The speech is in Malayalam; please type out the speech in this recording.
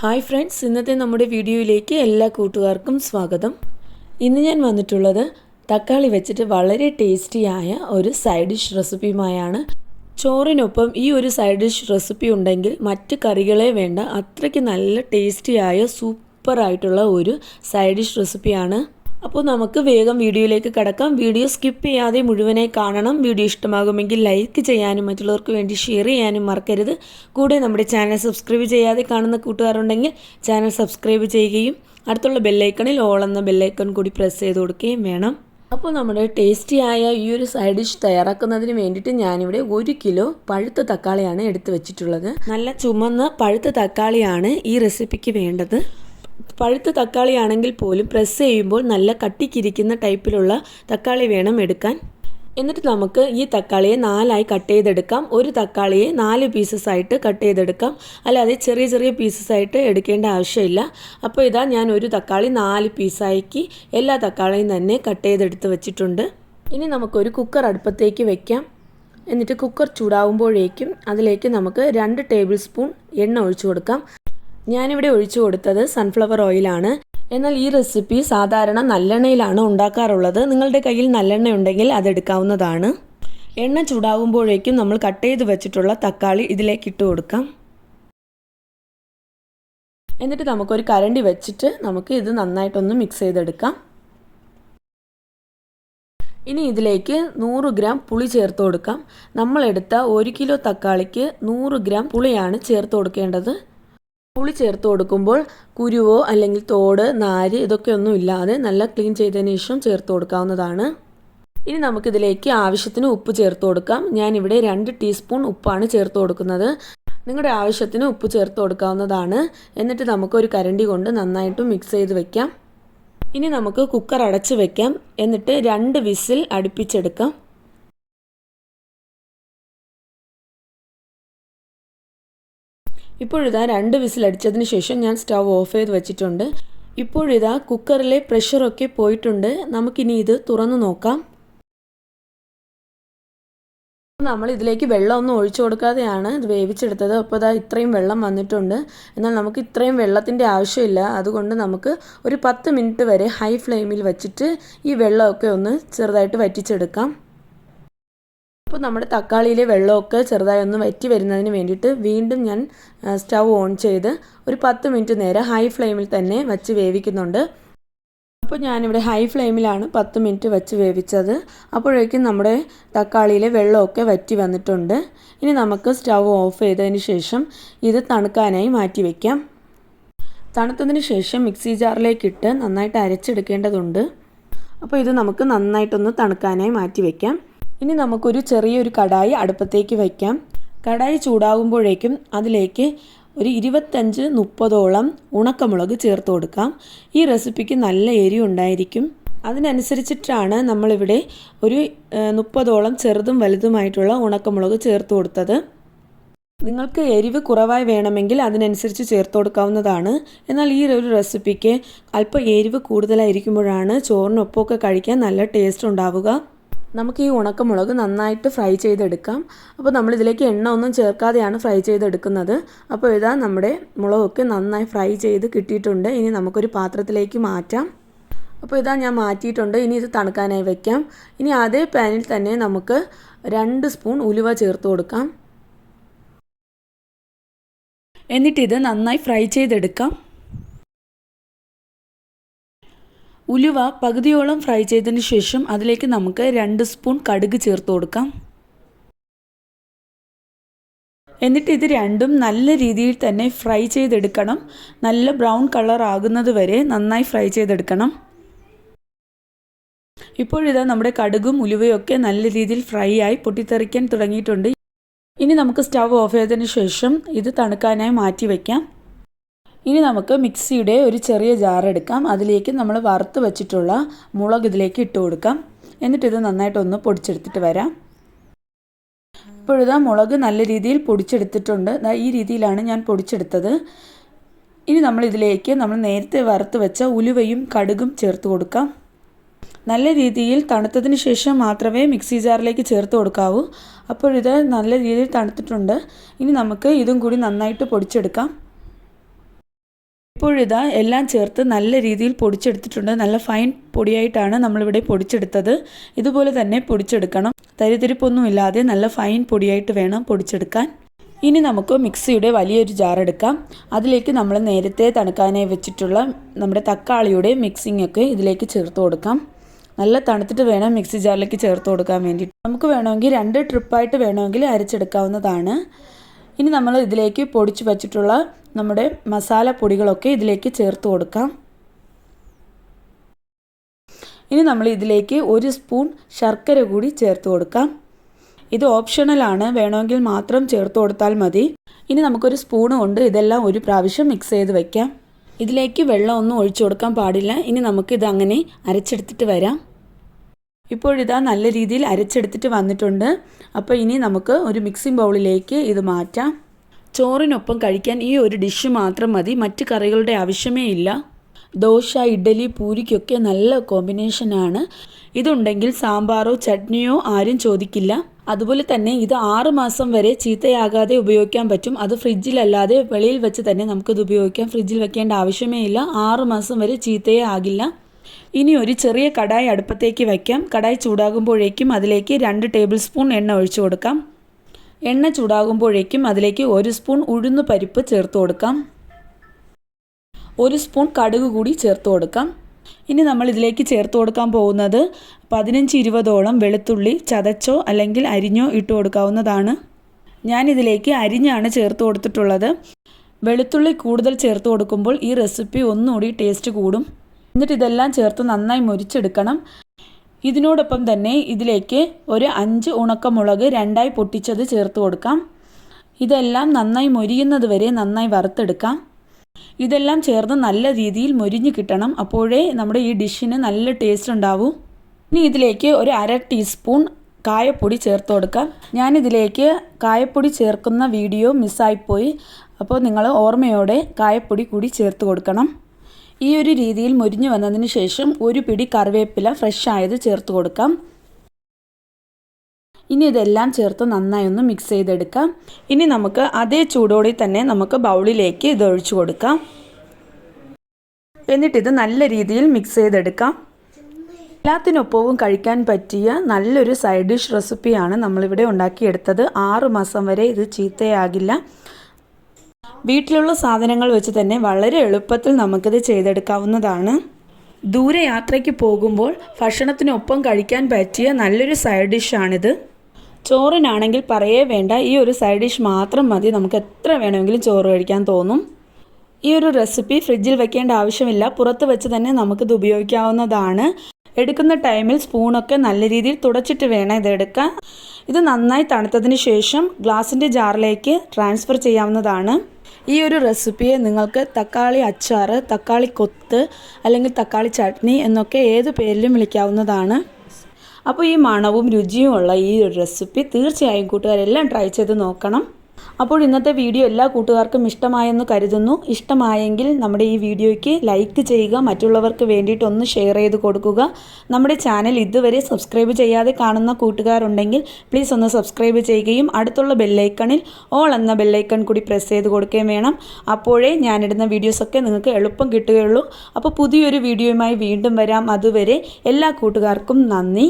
ഹായ് ഫ്രണ്ട്സ് ഇന്നത്തെ നമ്മുടെ വീഡിയോയിലേക്ക് എല്ലാ കൂട്ടുകാർക്കും സ്വാഗതം. ഇന്ന് ഞാൻ വന്നിട്ടുള്ളത് തക്കാളി വെച്ചിട്ട് വളരെ ടേസ്റ്റിയായ ഒരു സൈഡ് ഡിഷ് റെസിപ്പിയുമായാണ്. ചോറിനൊപ്പം ഈ ഒരു സൈഡ് ഡിഷ് റെസിപ്പി ഉണ്ടെങ്കിൽ മറ്റ് കറികളെ വേണ്ട അത്രയ്ക്ക് നല്ല ടേസ്റ്റിയായ സൂപ്പറായിട്ടുള്ള ഒരു സൈഡ് ഡിഷ് റെസിപ്പിയാണ്. അപ്പോൾ നമുക്ക് വേഗം വീഡിയോയിലേക്ക് കടക്കാം. വീഡിയോ സ്കിപ്പ് ചെയ്യാതെ മുഴുവനായി കാണണം. വീഡിയോ ഇഷ്ടമാകുമെങ്കിൽ ലൈക്ക് ചെയ്യാനും മറ്റുള്ളവർക്ക് വേണ്ടി ഷെയർ ചെയ്യാനും മറക്കരുത്. കൂടെ നമ്മുടെ ചാനൽ സബ്സ്ക്രൈബ് ചെയ്യാതെ കാണുന്ന കൂട്ടുകാരുണ്ടെങ്കിൽ ചാനൽ സബ്സ്ക്രൈബ് ചെയ്യുകയും അടുത്തുള്ള ബെല്ലൈക്കണിൽ ഓൾ എന്ന ബെല്ലൈക്കൺ കൂടി പ്രസ് ചെയ്ത് കൊടുക്കുകയും വേണം. അപ്പോൾ നമ്മുടെ ടേസ്റ്റിയായ ഈ ഒരു സൈഡ് ഡിഷ് തയ്യാറാക്കുന്നതിന് വേണ്ടിയിട്ട് ഞാനിവിടെ ഒരു കിലോ പഴുത്ത തക്കാളിയാണ് എടുത്തു വെച്ചിട്ടുള്ളത്. നല്ല ചുമന്ന പഴുത്ത തക്കാളിയാണ് ഈ റെസിപ്പിക്ക് വേണ്ടത്. പഴുത്ത തക്കാളി ആണെങ്കിൽ പോലും പ്രസ് ചെയ്യുമ്പോൾ നല്ല കട്ടിക്കിരിക്കുന്ന ടൈപ്പിലുള്ള തക്കാളി വേണം എടുക്കാൻ. എന്നിട്ട് നമുക്ക് ഈ തക്കാളിയെ നാലായി കട്ട് ചെയ്തെടുക്കാം. ഒരു തക്കാളിയെ നാല് പീസസ് ആയിട്ട് കട്ട് ചെയ്തെടുക്കാം. അല്ലാതെ ചെറിയ ചെറിയ പീസസ് ആയിട്ട് എടുക്കേണ്ട ആവശ്യമില്ല. അപ്പോൾ ഇതാ ഞാൻ ഒരു തക്കാളി നാല് പീസാക്കി എല്ലാ തക്കാളിയും തന്നെ കട്ട് ചെയ്തെടുത്ത് വെച്ചിട്ടുണ്ട്. ഇനി നമുക്കൊരു കുക്കർ അടുപ്പത്തേക്ക് വെക്കാം. എന്നിട്ട് കുക്കർ ചൂടാവുമ്പോഴേക്കും അതിലേക്ക് നമുക്ക് രണ്ട് ടേബിൾ സ്പൂൺ എണ്ണ ഒഴിച്ചു കൊടുക്കാം. ഞാനിവിടെ ഒഴിച്ചു കൊടുത്തത് സൺഫ്ലവർ ഓയിലാണ് എന്നാൽ ഈ റെസിപ്പി സാധാരണ നല്ലെണ്ണയിലാണ് ഉണ്ടാക്കാറുള്ളത്. നിങ്ങളുടെ കയ്യിൽ നല്ലെണ്ണ ഉണ്ടെങ്കിൽ അതെടുക്കാവുന്നതാണ് എണ്ണ ചൂടാവുമ്പോഴേക്കും നമ്മൾ കട്ട് ചെയ്ത് വെച്ചിട്ടുള്ള തക്കാളി ഇതിലേക്ക് ഇട്ട് കൊടുക്കാം. എന്നിട്ട് നമുക്കൊരു കരണ്ടി വെച്ചിട്ട് നമുക്ക് ഇത് നന്നായിട്ടൊന്ന് മിക്സ് ചെയ്തെടുക്കാം. ഇനി ഇതിലേക്ക് നൂറ് ഗ്രാം പുളി ചേർത്ത് കൊടുക്കാം. നമ്മളെടുത്ത ഒരു കിലോ തക്കാളിക്ക് നൂറ് ഗ്രാം പുളിയാണ് ചേർത്ത് കൊടുക്കേണ്ടത്. പുളി ചേർത്ത് കൊടുക്കുമ്പോൾ കുരുവോ അല്ലെങ്കിൽ തോട് നാര് ഇതൊക്കെ ഒന്നും ഇല്ലാതെ നല്ല ക്ലീൻ ചെയ്തതിന് ശേഷം ചേർത്ത് കൊടുക്കാവുന്നതാണ്. ഇനി നമുക്കിതിലേക്ക് ആവശ്യത്തിന് ഉപ്പ് ചേർത്ത് കൊടുക്കാം. ഞാൻ ഞാനിവിടെ രണ്ട് ടീസ്പൂൺ ഉപ്പാണ് ചേർത്ത് കൊടുക്കുന്നത്. നിങ്ങളുടെ ആവശ്യത്തിന് ഉപ്പ് ചേർത്ത് കൊടുക്കാവുന്നതാണ്. എന്നിട്ട് നമുക്കൊരു കരണ്ടി കൊണ്ട് നന്നായിട്ട് മിക്സ് ചെയ്ത് വെക്കാം. ഇനി നമുക്ക് കുക്കർ അടച്ച് വെക്കാം. എന്നിട്ട് രണ്ട് വിസിൽ അടുപ്പിച്ചെടുക്കാം. ഇപ്പോഴിതാ രണ്ട് വിസിലടിച്ചതിന് ശേഷം ഞാൻ സ്റ്റവ് ഓഫ് ചെയ്ത് വെച്ചിട്ടുണ്ട്. ഇപ്പോഴിതാ കുക്കറിലെ പ്രഷറൊക്കെ പോയിട്ടുണ്ട്. നമുക്കിനി ഇത് തുറന്നു നോക്കാം. നമ്മൾ ഇതിലേക്ക് വെള്ളമൊന്നും ഒഴിച്ചു കൊടുക്കാതെയാണ് ഇത് വേവിച്ചെടുത്തത്. അപ്പോൾ ഇതാ ഇത്രയും വെള്ളം വന്നിട്ടുണ്ട്. എന്നാൽ നമുക്ക് ഇത്രയും വെള്ളത്തിന്റെ ആവശ്യമില്ല. അതുകൊണ്ട് നമുക്ക് ഒരു പത്ത് മിനിറ്റ് വരെ ഹൈ ഫ്ലെയിമിൽ വെച്ചിട്ട് ഈ വെള്ളമൊക്കെ ഒന്ന് ചെറുതായിട്ട് വറ്റിച്ചെടുക്കാം. അപ്പോൾ നമ്മുടെ തക്കാളിയിലെ വെള്ളമൊക്കെ ചെറുതായി ഒന്ന് വറ്റി വരുന്നതിന് വേണ്ടിയിട്ട് വീണ്ടും ഞാൻ സ്റ്റവ് ഓൺ ചെയ്ത് ഒരു പത്ത് മിനിറ്റ് നേരം ഹൈ ഫ്ലെയിമിൽ തന്നെ വച്ച് വേവിക്കുന്നുണ്ട്. അപ്പോൾ ഞാനിവിടെ ഹൈ ഫ്ലെയിമിലാണ് പത്ത് മിനിറ്റ് വെച്ച് വേവിച്ചത്. അപ്പോഴേക്കും നമ്മുടെ തക്കാളിയിലെ വെള്ളമൊക്കെ വറ്റി വന്നിട്ടുണ്ട്. ഇനി നമുക്ക് സ്റ്റവ് ഓഫ് ചെയ്തതിന് ശേഷം ഇത് തണുക്കാനായി മാറ്റി വയ്ക്കാം തണുത്തതിന് ശേഷം മിക്സി ജാറിലേക്കിട്ട് നന്നായിട്ട് അരച്ചെടുക്കേണ്ടതുണ്ട്. അപ്പോൾ ഇത് നമുക്ക് നന്നായിട്ടൊന്ന് തണുക്കാനായി മാറ്റി വയ്ക്കാം ഇനി നമുക്കൊരു ചെറിയൊരു കടായി അടുപ്പത്തേക്ക് വയ്ക്കാം. കടായി ചൂടാകുമ്പോഴേക്കും അതിലേക്ക് ഒരു ഇരുപത്തഞ്ച് മുപ്പതോളം ഉണക്കമുളക് ചേർത്ത് കൊടുക്കാം. ഈ റെസിപ്പിക്ക് നല്ല എരി ഉണ്ടായിരിക്കും. അതിനനുസരിച്ചിട്ടാണ് നമ്മളിവിടെ ഒരു മുപ്പതോളം ചെറുതും വലുതുമായിട്ടുള്ള ഉണക്കമുളക് ചേർത്ത് കൊടുത്തത്. നിങ്ങൾക്ക് എരിവ് കുറവായി വേണമെങ്കിൽ അതിനനുസരിച്ച് ചേർത്ത് കൊടുക്കാവുന്നതാണ്. എന്നാൽ ഈ ഒരു റെസിപ്പിക്ക് അല്പം എരിവ് കൂടുതലായിരിക്കുമ്പോഴാണ് ചോറിനൊപ്പമൊക്കെ കഴിക്കാൻ നല്ല ടേസ്റ്റ് ഉണ്ടാവുക. നമുക്ക് ഈ ഉണക്കമുളക് നന്നായിട്ട് ഫ്രൈ ചെയ്തെടുക്കാം. അപ്പോൾ നമ്മളിതിലേക്ക് എണ്ണ ഒന്നും ചേർക്കാതെയാണ് ഫ്രൈ ചെയ്തെടുക്കുന്നത്. അപ്പോൾ ഇതാ നമ്മുടെ മുളകൊക്കെ നന്നായി ഫ്രൈ ചെയ്ത് കിട്ടിയിട്ടുണ്ട്. ഇനി നമുക്കൊരു പാത്രത്തിലേക്ക് മാറ്റാം. അപ്പോൾ ഇതാ ഞാൻ മാറ്റിയിട്ടുണ്ട്. ഇനി ഇത് തണുക്കാനായി വെക്കാം. ഇനി അതേ പാനിൽ തന്നെ നമുക്ക് രണ്ട് സ്പൂൺ ഉലുവ ചേർത്ത് കൊടുക്കാം. എന്നിട്ടിത് നന്നായി ഫ്രൈ ചെയ്തെടുക്കാം. ഉലുവ പകുതിയോളം ഫ്രൈ ചെയ്തതിന് ശേഷം അതിലേക്ക് നമുക്ക് രണ്ട് സ്പൂൺ കടുക് ചേർത്ത് കൊടുക്കാം. എന്നിട്ട് ഇത് രണ്ടും നല്ല രീതിയിൽ തന്നെ ഫ്രൈ ചെയ്തെടുക്കണം. നല്ല ബ്രൗൺ കളർ ആകുന്നത് വരെ നന്നായി ഫ്രൈ ചെയ്തെടുക്കണം. ഇപ്പോഴിതാ നമ്മുടെ കടുകും ഉലുവയൊക്കെ നല്ല രീതിയിൽ ഫ്രൈ ആയി പൊട്ടിത്തെറിക്കാൻ തുടങ്ങിയിട്ടുണ്ട്. ഇനി നമുക്ക് സ്റ്റവ് ഓഫ് ചെയ്തതിന് ശേഷം ഇത് തണുക്കാനായി മാറ്റി വയ്ക്കാം ഇനി നമുക്ക് മിക്സിയുടെ ഒരു ചെറിയ ജാർ എടുക്കാം. അതിലേക്ക് നമ്മൾ വറുത്ത് വെച്ചിട്ടുള്ള മുളക് ഇതിലേക്ക് ഇട്ട് കൊടുക്കാം. എന്നിട്ടിത് നന്നായിട്ടൊന്ന് പൊടിച്ചെടുത്തിട്ട് വരാം. ഇപ്പോഴിതാ മുളക് നല്ല രീതിയിൽ പൊടിച്ചെടുത്തിട്ടുണ്ട്. ഈ രീതിയിലാണ് ഞാൻ പൊടിച്ചെടുത്തത്. ഇനി നമ്മൾ ഇതിലേക്ക് നമ്മൾ നേരത്തെ വറുത്ത് വെച്ച ഉലുവയും കടുകും ചേർത്ത് കൊടുക്കാം. നല്ല രീതിയിൽ തണുത്തതിന് ശേഷം മാത്രമേ മിക്സി ജാറിലേക്ക് ചേർത്ത് കൊടുക്കാവൂ. അപ്പോഴിത് നല്ല രീതിയിൽ തണുത്തിട്ടുണ്ട്. ഇനി നമുക്ക് ഇതും കൂടി നന്നായിട്ട് പൊടിച്ചെടുക്കാം. ഇപ്പോഴിതാ എല്ലാം ചേർത്ത് നല്ല രീതിയിൽ പൊടിച്ചെടുത്തിട്ടുണ്ട്. നല്ല ഫൈൻ പൊടിയായിട്ടാണ് നമ്മളിവിടെ പൊടിച്ചെടുത്തത്. ഇതുപോലെ തന്നെ പൊടിച്ചെടുക്കണം. തരിതിരിപ്പൊന്നും ഇല്ലാതെ നല്ല ഫൈൻ പൊടിയായിട്ട് വേണം പൊടിച്ചെടുക്കാൻ. ഇനി നമുക്ക് മിക്സിയുടെ വലിയൊരു ജാർ എടുക്കാം. അതിലേക്ക് നമ്മൾ നേരത്തെ തണുക്കാനായി വെച്ചിട്ടുള്ള നമ്മുടെ തക്കാളിയുടെ മിക്സിംഗ് ഒക്കെ ഇതിലേക്ക് ചേർത്ത് കൊടുക്കാം. നല്ല തണുത്തിട്ട് വേണം മിക്സി ജാറിലേക്ക് ചേർത്ത് കൊടുക്കാൻ വേണ്ടിയിട്ട്. നമുക്ക് വേണമെങ്കിൽ രണ്ട് ട്രിപ്പായിട്ട് വേണമെങ്കിൽ അരച്ചെടുക്കാവുന്നതാണ്. ഇനി നമ്മൾ ഇതിലേക്ക് പൊടിച്ചു വച്ചിട്ടുള്ള നമ്മുടെ മസാല പൊടികളൊക്കെ ഇതിലേക്ക് ചേർത്ത് കൊടുക്കാം. ഇനി നമ്മൾ ഇതിലേക്ക് ഒരു സ്പൂൺ ശർക്കര കൂടി ചേർത്ത് കൊടുക്കാം. ഇത് ഓപ്ഷണലാണ് വേണമെങ്കിൽ മാത്രം ചേർത്ത് കൊടുത്താൽ മതി. ഇനി നമുക്കൊരു സ്പൂൺ കൊണ്ട് ഇതെല്ലാം ഒരു പ്രാവശ്യം മിക്സ് ചെയ്ത് വയ്ക്കാം ഇതിലേക്ക് വെള്ളം ഒന്നും ഒഴിച്ചു കൊടുക്കാൻ പാടില്ല. ഇനി നമുക്കിത് അങ്ങനെ അരച്ചെടുത്തിട്ട് വരാം. ഇപ്പോഴിതാ നല്ല രീതിയിൽ അരച്ചെടുത്തിട്ട് വന്നിട്ടുണ്ട്. അപ്പോൾ ഇനി നമുക്ക് ഒരു മിക്സിംഗ് ബൗളിലേക്ക് ഇത് മാറ്റാം. ചോറിനൊപ്പം കഴിക്കാൻ ഈ ഒരു ഡിഷ് മാത്രം മതി. മറ്റ് കറികളുടെ ആവശ്യമേ ഇല്ല. ദോശ ഇഡ്ഡലി പൂരിക്കൊക്കെ നല്ല കോമ്പിനേഷനാണ് ഇതുണ്ടെങ്കിൽ സാമ്പാറോ ചട്നിയോ ആരും ചോദിക്കില്ല. അതുപോലെ തന്നെ ഇത് ആറ് മാസം വരെ ചീത്തയാകാതെ ഉപയോഗിക്കാൻ പറ്റും. അത് ഫ്രിഡ്ജിലല്ലാതെ വെളിയിൽ വെച്ച് തന്നെ നമുക്കിത് ഉപയോഗിക്കാം. ഫ്രിഡ്ജിൽ വെക്കേണ്ട ആവശ്യമേ ഇല്ല. ആറ് മാസം വരെ ചീത്തയേ ആകില്ല. ഇനി ഒരു ചെറിയ കടായി അടുപ്പത്തേക്ക് വയ്ക്കാം. കടായി ചൂടാകുമ്പോഴേക്കും അതിലേക്ക് രണ്ട് ടേബിൾ സ്പൂൺ എണ്ണ ഒഴിച്ചു കൊടുക്കാം. എണ്ണ ചൂടാകുമ്പോഴേക്കും അതിലേക്ക് ഒരു സ്പൂൺ ഉഴുന്ന് പരിപ്പ് ചേർത്ത് കൊടുക്കാം. ഒരു സ്പൂൺ കടുക് കൂടി ചേർത്ത് കൊടുക്കാം. ഇനി നമ്മൾ ഇതിലേക്ക് ചേർത്ത് കൊടുക്കാൻ പോകുന്നത് പതിനഞ്ച് ഇരുപതോളം വെളുത്തുള്ളി ചതച്ചോ അല്ലെങ്കിൽ അരിഞ്ഞോ ഇട്ട് കൊടുക്കാവുന്നതാണ്. ഞാനിതിലേക്ക് അരിഞ്ഞാണ് ചേർത്ത് കൊടുത്തിട്ടുള്ളത്. വെളുത്തുള്ളി കൂടുതൽ ചേർത്ത് കൊടുക്കുമ്പോൾ ഈ റെസിപ്പി ഒന്നുകൂടി ടേസ്റ്റ് കൂടും. എന്നിട്ട് ഇതെല്ലാം ചേർത്ത് നന്നായി മുരിച്ചെടുക്കണം. ഇതിനോടൊപ്പം തന്നെ ഇതിലേക്ക് ഒരു അഞ്ച് ഉണക്കമുളക് രണ്ടായി പൊട്ടിച്ചത് ചേർത്ത് കൊടുക്കാം. ഇതെല്ലാം നന്നായി മൊരിയുന്നത് വരെ നന്നായി വറുത്തെടുക്കാം. ഇതെല്ലാം ചേർന്ന് നല്ല രീതിയിൽ മൊരിഞ്ഞ് കിട്ടണം. അപ്പോഴേ നമ്മുടെ ഈ ഡിഷിന് നല്ല ടേസ്റ്റ് ഉണ്ടാവൂ. ഇനി ഇതിലേക്ക് ഒരു അര ടീസ്പൂൺ കായപ്പൊടി ചേർത്ത് കൊടുക്കാം. ഞാനിതിലേക്ക് കായപ്പൊടി ചേർക്കുന്ന വീഡിയോ മിസ്സായിപ്പോയി അപ്പോൾ നിങ്ങൾ ഓർമ്മയോടെ കായപ്പൊടി കൂടി ചേർത്ത് കൊടുക്കണം. ഈ ഒരു രീതിയിൽ മുരിഞ്ഞു വന്നതിന് ശേഷം ഒരു പിടി കറിവേപ്പില ഫ്രഷ് ആയത് ചേർത്ത് കൊടുക്കാം. ഇനി ഇതെല്ലാം ചേർത്ത് നന്നായി ഒന്ന് മിക്സ് ചെയ്തെടുക്കാം. ഇനി നമുക്ക് അതേ ചൂടോടെ തന്നെ നമുക്ക് ബൗളിലേക്ക് ഇത് ഒഴിച്ചു കൊടുക്കാം. എന്നിട്ടിത് നല്ല രീതിയിൽ മിക്സ് ചെയ്തെടുക്കാം. എല്ലാത്തിനൊപ്പവും കഴിക്കാൻ പറ്റിയ നല്ലൊരു സൈഡ് ഡിഷ് റെസിപ്പിയാണ് നമ്മളിവിടെ ഉണ്ടാക്കിയെടുത്തത്. ആറ് മാസം വരെ ഇത് ചീത്തയാകില്ല. വീട്ടിലുള്ള സാധനങ്ങൾ വെച്ച് തന്നെ വളരെ എളുപ്പത്തിൽ നമുക്കിത് ചെയ്തെടുക്കാവുന്നതാണ്. ദൂരെ യാത്രയ്ക്ക് പോകുമ്പോൾ ഭക്ഷണത്തിനൊപ്പം കഴിക്കാൻ പറ്റിയ നല്ലൊരു സൈഡ് ഡിഷാണിത് ചോറിനാണെങ്കിൽ പറയേ വേണ്ട ഈ ഒരു സൈഡ് ഡിഷ് മാത്രം മതി. നമുക്ക് എത്ര വേണമെങ്കിലും ചോറ് കഴിക്കാൻ തോന്നും. ഈ ഒരു റെസിപ്പി ഫ്രിഡ്ജിൽ വെക്കേണ്ട ആവശ്യമില്ല. പുറത്ത് വെച്ച് തന്നെ നമുക്കിത് ഉപയോഗിക്കാവുന്നതാണ്. എടുക്കുന്ന ടൈമിൽ സ്പൂണൊക്കെ നല്ല രീതിയിൽ തുടച്ചിട്ട് വേണം ഇതെടുക്കാൻ ഇത് നന്നായി തണുത്തതിന് ശേഷം ഗ്ലാസിന്റെ ജാറിലേക്ക് ട്രാൻസ്ഫർ ചെയ്യാവുന്നതാണ്. ഈ ഒരു റെസിപ്പിയെ നിങ്ങൾക്ക് തക്കാളി അച്ചാർ തക്കാളി കൊത്ത് അല്ലെങ്കിൽ തക്കാളി ചട്നി എന്നൊക്കെ ഏത് പേരിലും വിളിക്കാവുന്നതാണ്. അപ്പോൾ ഈ മണവും രുചിയുമുള്ള ഈ ഒരു റെസിപ്പി തീർച്ചയായും കൂട്ടുകാരെല്ലാം ട്രൈ ചെയ്ത് നോക്കണം. അപ്പോൾ ഇന്നത്തെ വീഡിയോ എല്ലാ കൂട്ടുകാർക്കും ഇഷ്ടമായെന്ന് കരുതുന്നു. ഇഷ്ടമായെങ്കിൽ നമ്മുടെ ഈ വീഡിയോയ്ക്ക് ലൈക്ക് ചെയ്യുക മറ്റുള്ളവർക്ക് വേണ്ടിയിട്ട് ഒന്ന് ഷെയർ ചെയ്ത് കൊടുക്കുക. നമ്മുടെ ചാനൽ ഇതുവരെ സബ്സ്ക്രൈബ് ചെയ്യാതെ കാണുന്ന കൂട്ടുകാരുണ്ടെങ്കിൽ പ്ലീസ് ഒന്ന് സബ്സ്ക്രൈബ് ചെയ്യുകയും അടുത്തുള്ള ബെല്ലൈക്കണിൽ ഓൾ എന്ന ബെല്ലൈക്കൺ കൂടി പ്രസ് ചെയ്ത് കൊടുക്കുകയും വേണം. അപ്പോഴേ ഞാനിടുന്ന വീഡിയോസൊക്കെ നിങ്ങൾക്ക് എളുപ്പം കിട്ടുകയുള്ളൂ. അപ്പോൾ പുതിയൊരു വീഡിയോയുമായി വീണ്ടും വരാം. അതുവരെ എല്ലാ കൂട്ടുകാർക്കും നന്ദി.